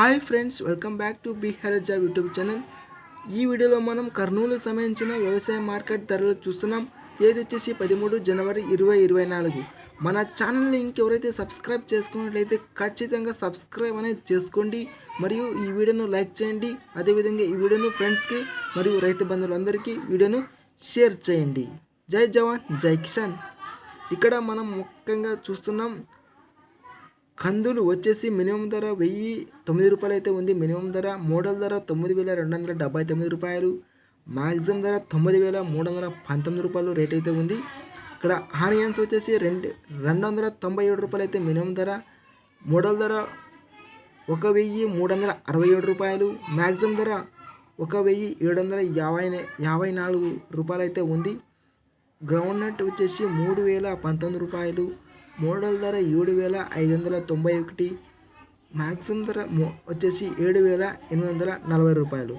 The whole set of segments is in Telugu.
Hi friends welcome back to Bihar job YouTube channel. ఈ వీడియోలో మనం కర్నూలు సంబంధించిన వ్యవసాయ మార్కెట్ ధరలు చూస్తున్నాం. తేదీ వచ్చేసి పదమూడు జనవరి ఇరవై ఇరవై నాలుగు. మన ఛానల్ని ఇంకెవరైతే సబ్స్క్రైబ్ చేసుకున్నట్లయితే ఖచ్చితంగా సబ్స్క్రైబ్ అనేది చేసుకోండి. మరియు ఈ వీడియోను లైక్ చేయండి. అదేవిధంగా ఈ వీడియోను ఫ్రెండ్స్కి మరియు రైతు బంధువులందరికీ వీడియోను షేర్ చేయండి. జై జవాన్ జై కిషాన్ ఇక్కడ మనం ముఖ్యంగా చూస్తున్నాం కందులు వచ్చేసి మినిమం ధర వెయ్యి తొమ్మిది రూపాయలు అయితే ఉంది. మినిమం ధర మోడల్ ధర తొమ్మిది వేల రెండు వందల డెబ్బై తొమ్మిది రూపాయలు. మ్యాక్సిమం ధర తొమ్మిది వేల మూడు వందల పంతొమ్మిది రూపాయలు రేట్ అయితే ఉంది. ఇక్కడ ఆనియన్స్ వచ్చేసి రెండు రెండు వందల తొంభై ఏడు రూపాయలు అయితే మినిమం ధర. మోడల్ ధర ఒక వెయ్యి మూడు వందల అరవై ఏడు రూపాయలు. మ్యాక్సిమం ధర ఒక వెయ్యి ఏడు వందల యాభై యాభై నాలుగు రూపాయలు అయితే ఉంది. గ్రౌండ్ నట్ వచ్చేసి మూడు వేల పంతొమ్మిది రూపాయలు. మోడల్ ధర ఏడు వేల ఐదు వందల తొంభై ఒకటి మ్యాక్సిమం ధర వచ్చేసి ఏడు వేల ఎనిమిది వందల నలభై రూపాయలు.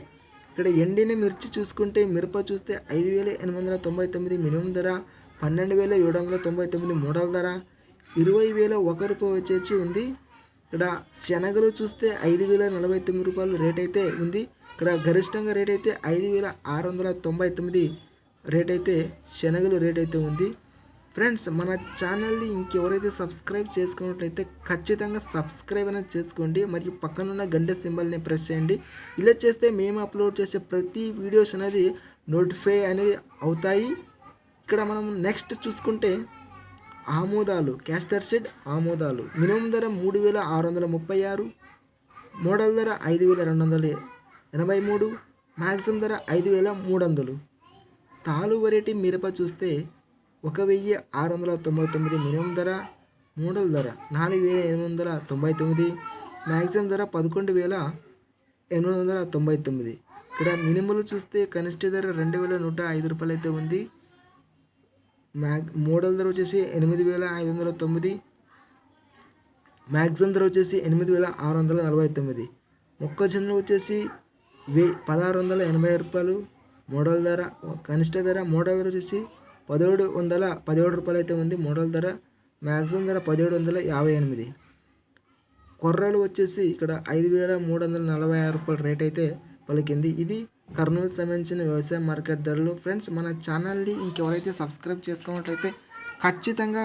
ఇక్కడ ఎండిన మిర్చి చూసుకుంటే మిరప చూస్తే ఐదు వేల ఎనిమిది వందల తొంభై తొమ్మిది మినిమం ధర పన్నెండు వేల ఏడు వందల తొంభై తొమ్మిది మోడల్ ధర ఇరవై వేల ఒక రూపాయి వచ్చేసి ఉంది. ఇక్కడ శనగలు చూస్తే ఐదు వేల నలభై తొమ్మిది రూపాయలు రేట్ అయితే ఉంది. ఇక్కడ గరిష్టంగా రేట్ అయితే ఐదు వేల ఆరు వందల తొంభై తొమ్మిది రేట్ అయితే శనగలు రేట్ అయితే ఉంది. ఫ్రెండ్స్ మన ఛానల్ని ఇంకెవరైతే సబ్స్క్రైబ్ చేసుకున్నట్లయితే ఖచ్చితంగా సబ్స్క్రైబ్ అనేది చేసుకోండి. మరియు పక్కనున్న గంట సింబల్ని ప్రెస్ చేయండి. ఇలా చేస్తే మేము అప్లోడ్ చేసే ప్రతి వీడియోస్ అనేది నోటిఫై అనేది అవుతాయి. ఇక్కడ మనం నెక్స్ట్ చూసుకుంటే ఆమోదాలు క్యాస్టర్ షెడ్ ఆమోదాలు. మినిమం ధర మూడు వేల ఆరు వందల ముప్పై ఆరు మోడల్ ధర ఐదు వేల రెండు వందల ఎనభై మూడు మ్యాక్సిమం ధర ఐదు వేల మూడు వందలు తాలు వెరైటీ మిరప చూస్తే ఒక వెయ్యి ఆరు వందల తొంభై తొమ్మిది మినిమం ధర మోడల్ ధర నాలుగు వేల ఎనిమిది వందల తొంభై తొమ్మిది మ్యాక్సిమం ధర పదకొండు వేల ఎనిమిది వందల తొంభై తొమ్మిది. ఇక్కడ మినిమల్ చూస్తే కనిష్ట ధర రెండు వేల నూట ఐదు రూపాయలు అయితే ఉంది. మ్యాగ్ మోడల్ ధర వచ్చేసి ఎనిమిది వేల ఐదు వందల తొమ్మిది. మ్యాక్సిమం ధర వచ్చేసి ఎనిమిది వేల ఆరు వందల నలభై తొమ్మిది. మొక్కజొన్న వచ్చేసి వే పదహారు వందల ఎనభై రూపాయలు. మోడల్ ధర కనిష్ట ధర మోడల్ ధర వచ్చేసి పదిహేడు వందల పదిహేడు రూపాయలు అయితే ఉంది. మోడల్ ధర మ్యాక్సిమం ధర పదిహేడు వందల యాభై ఎనిమిది. కొర్రలు వచ్చేసి ఇక్కడ ఐదు వేల మూడు వందల నలభై ఆరు రూపాయల రేట్ అయితే పలికింది. ఇది కర్నూలు సంబంధించిన వ్యవసాయ మార్కెట్ ధరలు. ఫ్రెండ్స్ మన ఛానల్ని ఇంకెవరైతే సబ్స్క్రైబ్ చేసుకున్నట్లయితే ఖచ్చితంగా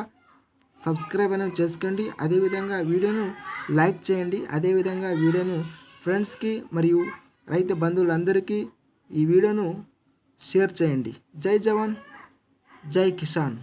సబ్స్క్రైబ్ అనేది చేసుకోండి. అదేవిధంగా వీడియోను లైక్ చేయండి. అదేవిధంగా వీడియోను ఫ్రెండ్స్కి మరియు రైతు బంధువులందరికీ ఈ వీడియోను షేర్ చేయండి. జై జవాన్. జై కిసాన్